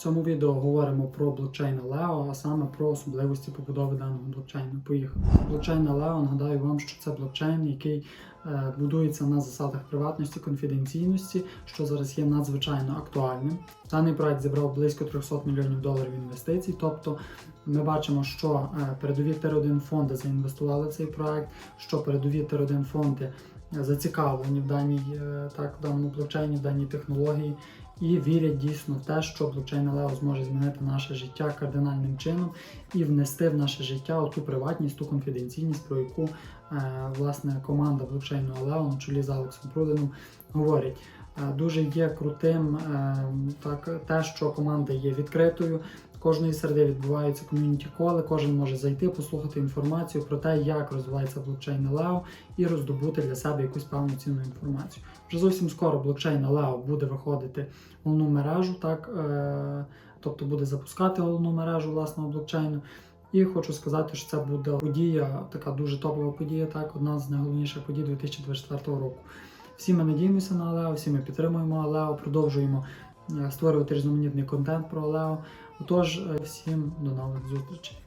Цьому відео говоримо про блокчейн Leo, а саме про особливості побудови даного блокчейну. Поїхали. Блокчейн Leo, нагадаю вам, що це блокчейн, який е, будується на засадах приватності, конфіденційності, що зараз є надзвичайно актуальним. Даний проект зібрав близько 300 мільйонів доларів інвестицій. Тобто ми бачимо, що е, передові тир-1 фонди заінвестували в цей проект, що передові тир-1 фонди е, зацікавлені в даній е, так, в даному блокчейні, в даній технології і вірять дійсно в те, що блокчейн Алео зможе змінити наше життя кардинальним чином і внести в наше життя ту приватність, ту конфіденційність, про яку е, власне команда блокчейну Алео на чолі з Алексом Пруденом говорить. Е, Дуже є крутим е, так, те, що команда є відкритою. Кожної середи відбуваються ком'юніті коли, кожен може зайти, послухати інформацію про те, як розвивається блокчейн Leo і роздобути для себе якусь певну цінну інформацію. Вже зовсім скоро блокчейн Leo буде виходити в головну мережу, так, е, тобто буде запускати головну мережу власного блокчейну. І хочу сказати, що це буде подія, така дуже топова подія, так, одна з найголовніших подій 2024 року. Всі ми надіємося на Алео, всі ми підтримуємо Алео, продовжуємо створювати різноманітний контент про Алео. Отож, е, всім до нових зустрічей.